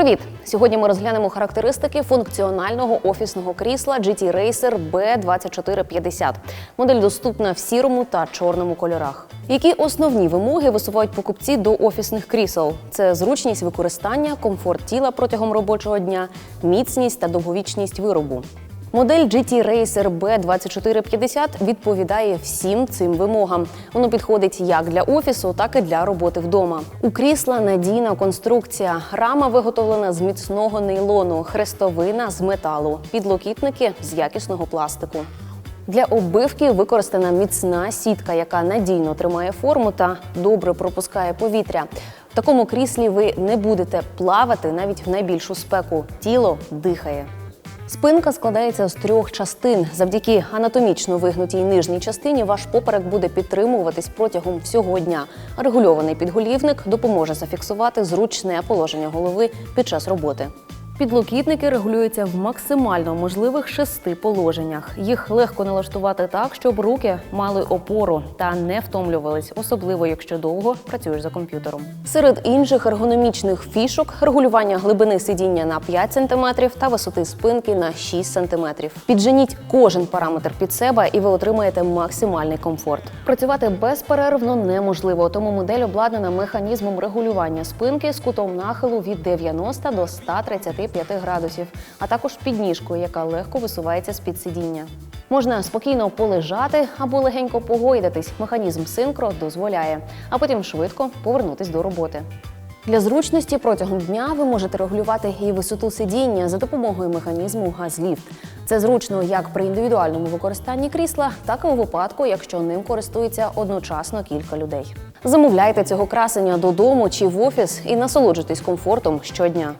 Привіт! Сьогодні ми розглянемо характеристики функціонального офісного крісла GT Racer B2450. Модель доступна в сірому та чорному кольорах. Які основні вимоги висувають покупці до офісних крісел? Це зручність використання, комфорт тіла протягом робочого дня, міцність та довговічність виробу. Модель GT Racer B2450 відповідає всім цим вимогам. Воно підходить як для офісу, так і для роботи вдома. У крісла надійна конструкція. Рама виготовлена з міцного нейлону, хрестовина з металу, підлокітники з якісного пластику. Для оббивки використана міцна сітка, яка надійно тримає форму та добре пропускає повітря. В такому кріслі ви не будете плавати навіть в найбільшу спеку. Тіло дихає. Спинка складається з трьох частин. Завдяки анатомічно вигнутій нижній частині ваш поперек буде підтримуватись протягом всього дня. Регульований підголівник допоможе зафіксувати зручне положення голови під час роботи. Підлокітники регулюються в максимально можливих шести положеннях. Їх легко налаштувати так, щоб руки мали опору та не втомлювались, особливо якщо довго працюєш за комп'ютером. Серед інших ергономічних фішок регулювання глибини сидіння на 5 см та висоти спинки на 6 см. Підженіть кожен параметр під себе, і ви отримаєте максимальний комфорт. Працювати безперервно неможливо, тому модель обладнана механізмом регулювання спинки з кутом нахилу від 90 до 135 градусів, а також підніжкою, яка легко висувається з під сидіння. Можна спокійно полежати або легенько погойдатись. Механізм синкро дозволяє, а потім швидко повернутись до роботи. Для зручності протягом дня ви можете регулювати і висоту сидіння за допомогою механізму газліфт. Це зручно як при індивідуальному використанні крісла, так і у випадку, якщо ним користується одночасно кілька людей. Замовляйте цього красення додому чи в офіс і насолоджуйтесь комфортом щодня.